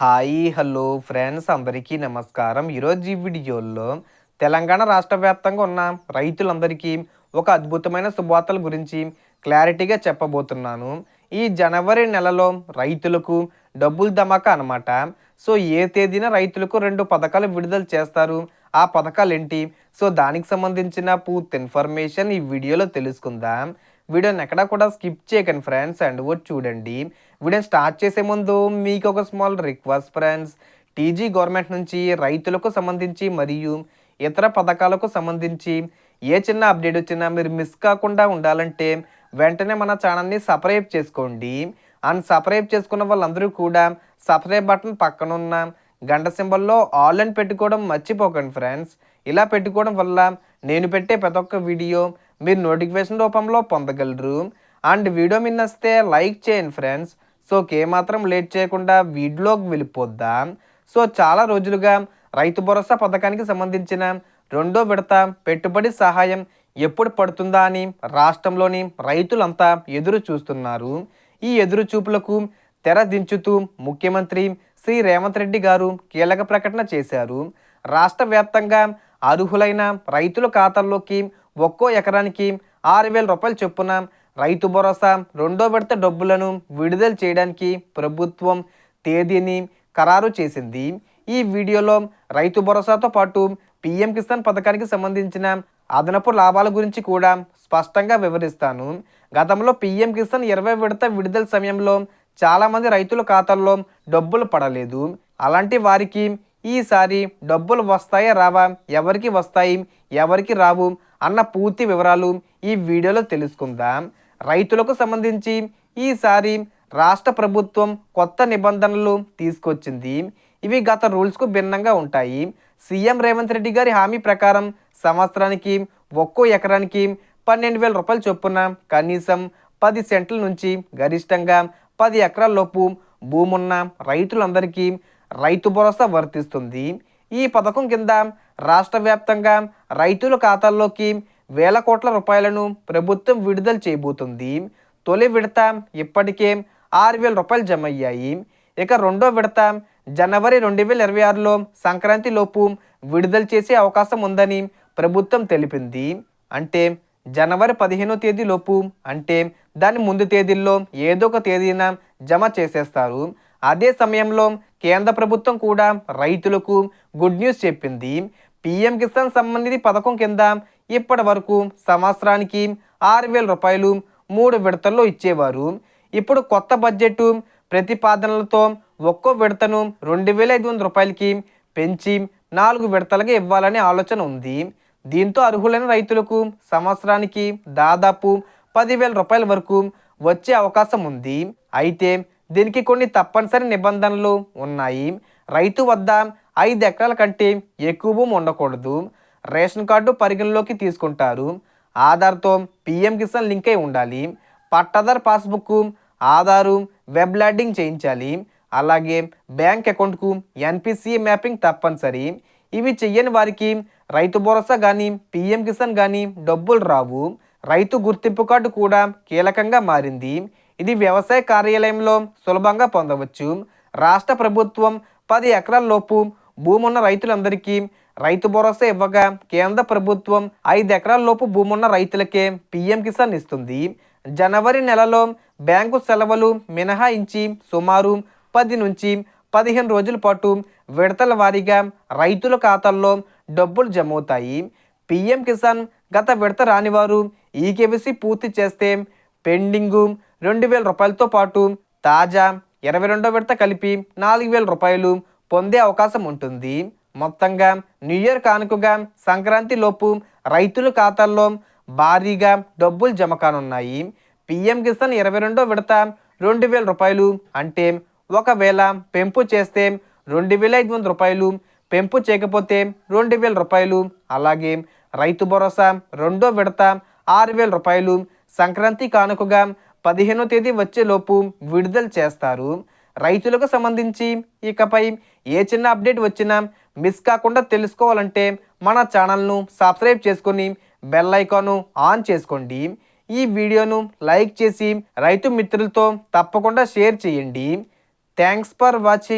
Hi hello friends. అందరికీ నమస్కారం. ఈరోజు ఈ వీడియోలో తెలంగాణ రాష్ట్ర వ్యాప్తంగా ఉన్న రైతులందరికీ ఒక అద్భుతమైన శుభవార్తల గురించి క్లారిటీగా చెప్పబోతున్నాను. ఈ జనవరి నెలలో రైతులకు డబ్బులు ధమాకా అనమాట సో ఏ తేదీన రైతులకు రెండు పథకాలు విడుదల చేస్తారు? ఆ పథకాలు ఏంటి సో దానికి సంబంధించిన పూర్తి ఇన్ఫర్మేషన్ ఈ వీడియోలో తెలుసుకుందాం. వీడియోని ఎక్కడా కూడా స్కిప్ చేయకండి ఫ్రెండ్స్. అండ్ కూడా చూడండి. వీడియో స్టార్ట్ చేసే ముందు మీకు ఒక small request friends TG government నుంచి రైతులకు సంబంధించి మరియు ఇతర పథకాలకు సంబంధించి ఏ చిన్న అప్డేట్ వచ్చినా మీరు మిస్ కాకుండా ఉండాలంటే వెంటనే మన ఛానల్ని సబ్స్క్రైబ్ చేసుకోండి. అండ్ సబ్స్క్రైబ్ చేసుకున్న వాళ్ళందరూ కూడా సబ్స్క్రైబ్ బటన్ పక్కనున్న గంట సింబల్లో ఆల్ అని పెట్టుకోవడం మర్చిపోకండి ఫ్రెండ్స్ ఇలా పెట్టుకోవడం వల్ల నేను పెట్టే ప్రతి ఒక్క వీడియో మీరు నోటిఫికేషన్ రూపంలో పొందగలరు. అండ్ వీడియో మీద వస్తే లైక్ చేయండి ఫ్రెండ్స్ సో మాత్రం లేట్ చేయకుండా వీడియోకి వెళ్ళిపోద్దాం? సో చాలా రోజులుగా రైతు భరోసా పథకానికి సంబంధించిన రెండో విడత పెట్టుబడి సహాయం ఎప్పుడు పడుతుందా అని రాష్ట్రంలోని రైతులంతా ఎదురు చూస్తున్నారు. ఈ ఎదురు చూపులకు తెర దించుతూ ముఖ్యమంత్రి శ్రీ రేవంత్ రెడ్డి గారు కీలక ప్రకటన చేశారు. రాష్ట్ర వ్యాప్తంగా అర్హులైన రైతుల ఖాతాల్లోకి ఒక్కో ఎకరానికి ఆరు వేల రూపాయలు చొప్పున రైతు భరోసా రెండో విడత డబ్బులను విడుదల చేయడానికి ప్రభుత్వం తేదీని ఖరారు చేసింది. ఈ వీడియోలో రైతు భరోసాతో పాటు పిఎం కిసాన్ పథకానికి సంబంధించిన అదనపు లాభాల గురించి కూడా స్పష్టంగా వివరిస్తాను. గతంలో పిఎం కిసాన్ ఇరవై విడత విడుదల సమయంలో చాలామంది రైతుల ఖాతాల్లో డబ్బులు పడలేదు. అలాంటి వారికి ఈసారి డబ్బులు వస్తాయా రావా ఎవరికి వస్తాయి ఎవరికి రావు అన్న పూర్తి వివరాలు ఈ వీడియోలో తెలుసుకుందాం. రైతులకు సంబంధించి ఈసారి రాష్ట్ర ప్రభుత్వం కొత్త నిబంధనలు తీసుకొచ్చింది. ఇవి గత రూల్స్కు భిన్నంగా ఉంటాయి. సీఎం రేవంత్ రెడ్డి గారి హామీ ప్రకారం సంవత్సరానికి ఒక్కో ఎకరానికి పన్నెండు వేల రూపాయల చొప్పున కనీసం పది సెంట్ల నుంచి గరిష్టంగా పది ఎకరాల లోపు ఉన్న రైతులందరికీ రైతు భరోసా వర్తిస్తుంది. ఈ పథకం కింద రాష్ట్ర వ్యాప్తంగా రైతుల ఖాతాల్లోకి వేల కోట్ల రూపాయలను ప్రభుత్వం విడుదల చేయబోతుంది. తొలి విడత ఇప్పటికే ఆరు వేల రూపాయలు జమ అయ్యాయి ఇక రెండో విడత జనవరి రెండు వేల ఇరవై ఆరులో సంక్రాంతి లోపు విడుదల చేసే అవకాశం ఉందని ప్రభుత్వం తెలిపింది. అంటే జనవరి పదిహేనో తేదీ లోపు అంటే దాని ముందు తేదీల్లో ఏదో ఒక తేదీన జమ చేసేస్తారు. అదే సమయంలో కేంద్ర ప్రభుత్వం కూడా రైతులకు గుడ్ న్యూస్ చెప్పింది. పిఎం కిసాన్ సంబంధిత పథకం కింద ఇప్పటి వరకు సంవత్సరానికి ఆరు వేల రూపాయలు మూడు విడతల్లో ఇచ్చేవారు. ఇప్పుడు కొత్త బడ్జెట్ ప్రతిపాదనలతో ఒక్కో విడతను రెండు వేల ఐదు వందల రూపాయలకి పెంచి నాలుగు విడతలుగా ఇవ్వాలనే ఆలోచన ఉంది. దీంతో అర్హులైన రైతులకు సంవత్సరానికి దాదాపు పదివేల రూపాయల వరకు వచ్చే అవకాశం ఉంది. అయితే దీనికి కొన్ని తప్పనిసరి నిబంధనలు ఉన్నాయి. రైతు వద్ద ఐదు ఎకరాల కంటే ఎక్కువ భూమి ఉండకూడదు. రేషన్ కార్డు పరిగణలోకి తీసుకుంటారు. ఆధార్తో పిఎం కిసాన్ లింక్ అయి ఉండాలి. పట్టాదార్ పాస్బుక్ ఆధారు వెబ్ ల్యాడింగ్ చేయించాలి. అలాగే బ్యాంక్ అకౌంట్కు ఎన్పిసి మ్యాపింగ్ తప్పనిసరి. ఇవి చెయ్యని వారికి రైతు భరోసా కానీ పిఎం కిసాన్ కానీ డబ్బులు రావు. రైతు గుర్తింపు కార్డు కూడా కీలకంగా మారింది. ఇది వ్యవసాయ కార్యాలయంలో సులభంగా పొందవచ్చు. రాష్ట్ర ప్రభుత్వం పది ఎకరాల లోపు భూమి ఉన్న రైతులందరికీ రైతు భరోసా ఇవ్వగా కేంద్ర ప్రభుత్వం ఐదు ఎకరాల లోపు భూమి ఉన్న రైతులకే పిఎం కిసాన్ ఇస్తుంది. జనవరి నెలలో బ్యాంకు సెలవులు మినహాయించి సుమారు పది నుంచి పదిహేను రోజుల పాటు విడతల వారీగా రైతుల ఖాతాల్లో డబ్బులు జమవుతాయి. పీఎం కిసాన్ గత విడత రానివారు ఈ ఈకేవీసీ పూర్తి చేస్తే పెండింగు రెండు వేల రూపాయలతో పాటు తాజా ఇరవై రెండో విడత కలిపి నాలుగు వేల రూపాయలు పొందే అవకాశం ఉంటుంది. మొత్తంగా న్యూ ఇయర్ కానుకగా సంక్రాంతి లోపు రైతుల ఖాతాల్లో భారీగా డబ్బులు జమ కానున్నాయి. పిఎం కిసాన్ ఇరవై రెండో విడత రెండు వేల రూపాయలు అంటే ఒకవేళ పెంపు చేస్తే రెండు వేల ఐదు వందల రూపాయలు పెంపు చేయకపోతే రెండు వేల రూపాయలు. అలాగే రైతు భరోసా రెండో విడత ఆరు వేల రూపాయలు. సంక్రాంతి కానుకగా పదిహేనో తేదీ వచ్చేలోపు విడుదల చేస్తారు. రైతులకు సంబంధించి ఇకపై ఏ చిన్న అప్డేట్ వచ్చినా మిస్ కాకుండా తెలుసుకోవాలంటే మన ఛానల్ను సబ్స్క్రైబ్ చేసుకొని బెల్ ఐకాను ఆన్ చేసుకోండి. ఈ వీడియోను లైక్ చేసి రైతు మిత్రులతో తప్పకుండా షేర్ చేయండి. Thanks for watching